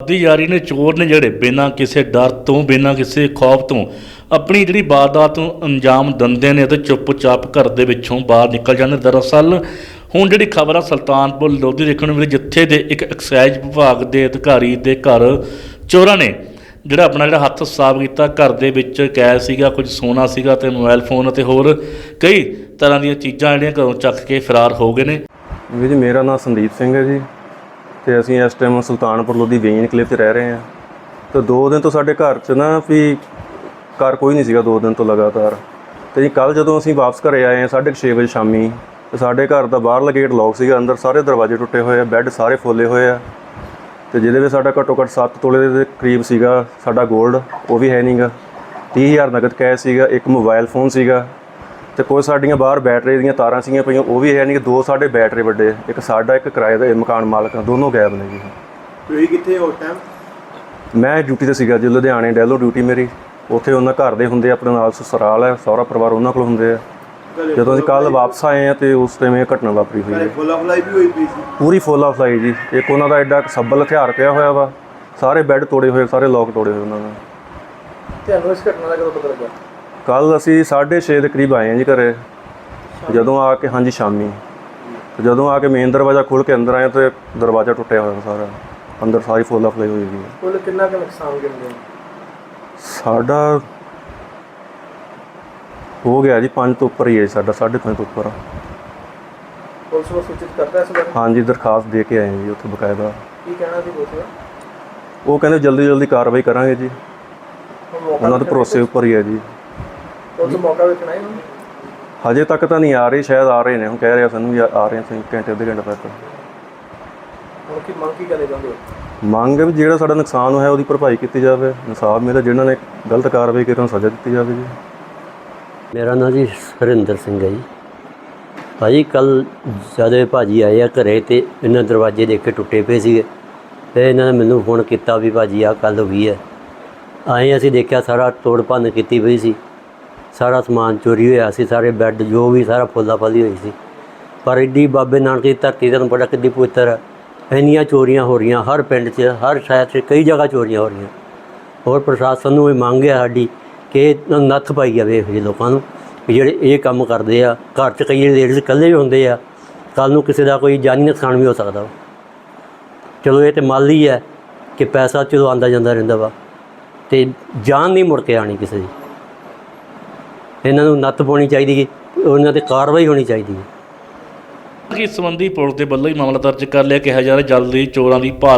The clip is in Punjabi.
ਦੀ ਯਾਰੀ ਨੇ ਚੋਰ ਨੇ ਜਿਹੜੇ ਬਿਨਾਂ ਕਿਸੇ ਡਰ ਤੋਂ, ਬਿਨਾਂ ਕਿਸੇ ਖੌਫ ਤੋਂ ਆਪਣੀ ਜਿਹੜੀ ਵਾਰਦਾਤ ਨੂੰ ਅੰਜਾਮ ਦਿੰਦੇ ਨੇ ਤੇ ਚੁੱਪਚਾਪ ਘਰ ਦੇ ਵਿੱਚੋਂ ਬਾਹਰ ਨਿਕਲ ਜਾਂਦੇ ਦਰਅਸਲ ਹੁਣ ਜਿਹੜੀ ਖਬਰ ਆ ਸੁਲਤਾਨਪੁਰ ਲੋਧੀ ਦੇਖਣ ਨੂੰ ਮਿਲੀ, ਜਿੱਥੇ ਦੇ ਇੱਕ ਐਕਸਾਈਜ਼ ਵਿਭਾਗ ਦੇ ਅਧਿਕਾਰੀ ਦੇ ਘਰ ਚੋਰਾਂ ਨੇ ਜਿਹੜਾ ਆਪਣਾ ਜਿਹੜਾ ਹੱਥ ਸਾਫ਼ ਕੀਤਾ, ਘਰ ਦੇ ਵਿੱਚ ਕੈਸ਼ ਸੀਗਾ, ਕੁਝ ਸੋਨਾ ਸੀਗਾ ਤੇ ਮੋਬਾਈਲ ਫੋਨ ਅਤੇ ਹੋਰ ਕਈ ਤਰ੍ਹਾਂ ਦੀਆਂ ਚੀਜ਼ਾਂ ਜਿਹੜੀਆਂ ਘਰੋਂ ਚੱਕ ਕੇ ਫਰਾਰ ਹੋ ਗਏ ਨੇ। ਵੀਰ ਜੀ, ਮੇਰਾ ਨਾਮ ਸੰਦੀਪ ਸਿੰਘ ਹੈ ਜੀ। ਤੇ ਅਸੀਂ ਇਸ ਟਾਈਮ ਸੁਲਤਾਨਪੁਰ ਲੋਧੀ ਵੇਈਨ ਕਲਿੱਪ 'ਤੇ ਰਹਿ ਰਹੇ ਹਾਂ। ਤੇ ਦੋ ਦਿਨ ਤੋਂ ਸਾਡੇ ਘਰ 'ਚ ਨਾ ਵੀ ਘਰ ਕੋਈ ਨਹੀਂ ਸੀਗਾ ਦੋ ਦਿਨ ਤੋਂ ਲਗਾਤਾਰ। ਤੇ ਜੀ ਕੱਲ ਜਦੋਂ ਅਸੀਂ ਵਾਪਸ ਘਰੇ ਆਏ ਹਾਂ 6:30 ਵਜੇ ਸ਼ਾਮੀ, ਤੇ ਸਾਡੇ ਘਰ ਦਾ ਬਾਹਰਲਾ ਗੇਟ ਲੌਕ ਸੀਗਾ, ਅੰਦਰ ਸਾਰੇ ਦਰਵਾਜ਼ੇ ਟੁੱਟੇ ਹੋਏ ਆ ਬੈੱਡ ਸਾਰੇ ਫੋਲੇ ਹੋਏ ਆ। ਤੇ ਜਿਹਦੇ ਵਿੱਚ ਸਾਡਾ ਘੱਟੋ ਘੱਟ 7 ਤੋਲੇ ਦੇ ਕਰੀਬ ਸੀਗਾ ਸਾਡਾ 골ਡ ਉਹ ਵੀ ਹੈ ਨਹੀਂਗਾ 30000 ਨਗਦ ਕੈਸ਼ ਸੀਗਾ, ਇੱਕ ਮੋਬਾਈਲ ਫੋਨ ਸੀਗਾ ਤੇ ਕੋਈ ਸਾਡੀਆਂ ਬਾਹਰ ਬੈਟਰੀ ਦੀਆਂ ਤਾਰਾਂ ਸੀਗੀਆਂ ਪਈਆਂ ਉਹ ਵੀ ਹੈ ਨਹੀਂ ਕਿ ਦੋ ਸਾਡੇ ਬੈਟਰੀ ਵੱਡੇ ਇੱਕ ਸਾਡਾ ਇੱਕ ਕਿਰਾਏ ਦਾ ਮਕਾਨ ਮਾਲਕ ਆ, ਦੋਨੋਂ ਗਾਇਬ ਨੇ ਜੀ। ਤੁਸੀਂ ਕਿੱਥੇ ਹੋ ਟਾਈਮ ਮੈਂ ਡਿਊਟੀ ਤੇ ਸੀਗਾ ਜੀ ਲੁਧਿਆਣੇ ਡੈਲੋ ਡਿਊਟੀ ਮੇਰੀ। ਉੱਥੇ ਉਹਨਾਂ ਘਰ ਦੇ ਹੁੰਦੇ ਆ, ਆਪਣੇ ਨਾਲ ਸਸਰਾਲ ਹੈ ਸਹੁਰਾ ਪਰਿਵਾਰ ਉਹਨਾਂ ਕੋਲ ਹੁੰਦੇ ਆ। ਜਦੋਂ ਅਸੀਂ ਕੱਲ ਵਾਪਸ ਆਏ ਆ ਤੇ ਉਸ ਟਾਈਮ ਇਹ ਘਟਨਾ ਵਾਪਰੀ ਹੋਈ ਹੈ। ਫੁੱਲਾ ਫਲਾਈ ਵੀ ਹੋਈ ਪਈ ਸੀ? ਪੂਰੀ ਫੁੱਲ ਆਫ ਲਾਈ ਜੀ। ਇੱਕ ਉਹਨਾਂ ਦਾ ਐਡਾ ਕੁ ਸੱਬਲ ਹਥਿਆਰ ਪਿਆ ਹੋਇਆ ਵਾ। ਸਾਰੇ ਬੈੱਡ ਤੋੜੇ ਹੋਏ ਸਾਰੇ ਲੋਕ ਤੋੜੇ ਹੋਏ ਉਹਨਾਂ ਨੇ ਤੁਹਾਨੂੰ ਇਸ ਘਟਨਾ ਦਾ ਕਦੋਂ ਪਤਾ ਲੱਗਾ? ਕੱਲ ਅਸੀਂ 6:30 ਦੇ ਕਰੀਬ ਆਏ ਹਾਂ ਜੀ ਘਰੇ। ਜਦੋਂ ਆ ਕੇ ਹਾਂਜੀ ਸ਼ਾਮੀ। ਤੇ ਜਦੋਂ ਆ ਕੇ ਮੇਨ ਦਰਵਾਜ਼ਾ ਖੋਲ ਕੇ ਅੰਦਰ ਆਏ ਤੇ ਦਰਵਾਜ਼ਾ ਟੁੱਟਿਆ ਹੋਇਆ ਸਾਰਾ। ਅੰਦਰ ਸਾਰੀ ਫੁੱਲ ਆਫ ਲਈ ਹੋਈ ਸੀ ਕੁੱਲ ਕਿੰਨਾ ਕੁ ਨੁਕਸਾਨ ਕਿੰਨੇ ਸਾਡਾ ਹੋ ਗਿਆ ਜੀ 5 ਤੋਂ ਉੱਪਰ ਹੀ ਹੈ ਸਾਡਾ 5.5 ਤੋਂ ਉੱਪਰ। ਪੁਲਿਸ ਨੂੰ ਸੂਚਿਤ ਕਰਤਾ ਇਸ ਬਾਰੇ? ਹਾਂਜੀ ਦਰਖਾਸਤ ਦੇ ਕੇ ਆਏ ਜੀ ਉੱਥੇ ਬਕਾਇਦਾ। ਕੀ ਕਹਿਣਾ ਸੀ ਪੁਲਿਸ ਦਾ? ਉਹ ਕਹਿੰਦੇ ਜਲਦੀ ਜਲਦੀ ਕਾਰਵਾਈ ਕਰਾਂਗੇ ਜੀ। ਉਹਨਾਂ ਦੇ ਭਰੋਸੇ ਉੱਪਰ ਹੀ ਹੈ ਜੀ। ਪੁਲਿਸ ਮੌਕਾ ਵੇਖਣਾ ਹੈ ਹਜੇ ਤੱਕ ਤਾਂ ਨਹੀਂ ਆ ਰਹੀ ਸ਼ਾਇਦ ਆ ਰਹੇ ਨੇ। ਹੁਣ ਕਹਿ ਰਹੇ ਸਾਨੂੰ ਵੀ ਆ ਆ ਰਹੇ ਸੀ ਘੰਟੇ ਅੱਧੇ ਘੰਟੇ ਤੱਕ। ਹੁਣ ਕੀ ਮੰਗ ਕੀ ਚਾਹੁੰਦੇ ਹੋ? ਮੰਗ ਹੈ ਵੀ ਜਿਹੜਾ ਸਾਡਾ ਨੁਕਸਾਨ ਹੋਇਆ ਉਹਦੀ ਭਰਪਾਈ ਕੀਤੀ ਜਾਵੇ। ਇਨਸਾਫ ਮਿਲੇ ਜਿਹਨਾਂ ਨੇ ਗਲਤ ਕਾਰਵਾਈ ਕੀਤੀ ਉਹਨਾਂ ਨੂੰ ਸਜ਼ਾ ਦਿੱਤੀ ਜਾਵੇ ਜੀ ਮੇਰਾ ਨਾਂ ਜੀ ਹਰਿੰਦਰ ਸਿੰਘ ਹੈ ਜੀ। ਭਾਜੀ ਕੱਲ ਜਦੋਂ ਭਾਜੀ ਆਏ ਆ ਘਰੇ ਤੇ ਇਹਨਾਂ ਦਰਵਾਜ਼ੇ ਦੇਖ ਕੇ ਟੁੱਟੇ ਪਏ ਸੀਗੇ। ਤੇ ਇਹਨਾਂ ਨੇ ਮੈਨੂੰ ਫੋਨ ਕੀਤਾ ਵੀ ਭਾਜੀ ਆ ਕੱਲ ਹੋਈ ਹੈ। ਆਏ ਅਸੀਂ ਦੇਖਿਆ ਸਾਰਾ ਤੋੜ ਭੰਨ ਕੀਤੀ ਪਈ ਸੀ। ਸਾਰਾ ਸਮਾਨ ਚੋਰੀ ਹੋਇਆ ਸੀ, ਸਾਰੇ ਬੈੱਡ ਜੋ ਵੀ ਸਾਰਾ ਫੁੱਲਾ ਫਲੀ ਹੋਈ ਸੀ। ਪਰ ਇੱਡੀ ਬਾਬੇ ਨਾਨਕ ਦੀ ਧਰਤੀ ਤੁਹਾਨੂੰ ਬੜਾ ਕਿੱਡੀ ਪਵਿੱਤਰ ਹੈ ਇੰਨੀਆਂ ਚੋਰੀਆਂ ਹੋ ਰਹੀਆਂ, ਹਰ ਪਿੰਡ 'ਚ, ਹਰ ਸ਼ਹਿਰ 'ਚ ਕਈ ਜਗ੍ਹਾ ਚੋਰੀਆਂ ਹੋ ਰਹੀਆਂ। ਹੋਰ ਪ੍ਰਸ਼ਾਸਨ ਨੂੰ ਇਹ ਮੰਗ ਹੈ ਸਾਡੀ ਕਿ ਨੱਥ ਪਾਈ ਜਾਵੇ ਇਹੋ ਜਿਹੇ ਲੋਕਾਂ ਨੂੰ, ਵੀ ਜਿਹੜੇ ਇਹ ਕੰਮ ਕਰਦੇ ਆ, ਘਰ 'ਚ ਕਈ ਲੇਡੀਜ਼ ਇਕੱਲੇ ਵੀ ਹੁੰਦੇ ਆ ਕੱਲ ਨੂੰ ਕਿਸੇ ਦਾ ਕੋਈ ਜਾਨੀ ਨੁਕਸਾਨ ਵੀ ਹੋ ਸਕਦਾ ਵਾ। ਚਲੋ ਇਹ ਤੇ ਮਾਲੀ ਹੀ ਹੈ ਕਿ ਪੈਸਾ ਚਲੋ ਆਂਦਾ ਜਾਂਦਾ ਰਹਿੰਦਾ ਵਾ, ਤੇ ਜਾਨ ਨਹੀਂ ਮੁੜ ਕੇ ਆਣੀ ਕਿਸੇ ਦੀ। ਇਹਨਾਂ ਨੂੰ ਨੱਤ ਪਾਉਣੀ ਚਾਹੀਦੀ ਹੈ ਉਹਨਾਂ ਤੇ ਕਾਰਵਾਈ ਹੋਣੀ ਚਾਹੀਦੀ ਹੈ ਇਸ ਸੰਬੰਧੀ ਪੁਲਿਸ ਦੇ ਵੱਲੋਂ ਹੀ ਮਾਮਲਾ ਦਰਜ ਕਰ ਲਿਆ ਕਿਹਾ ਜਾ ਰਿਹਾ ਜਲਦੀ ਚੋਰਾਂ ਦੀ ਭਾਲ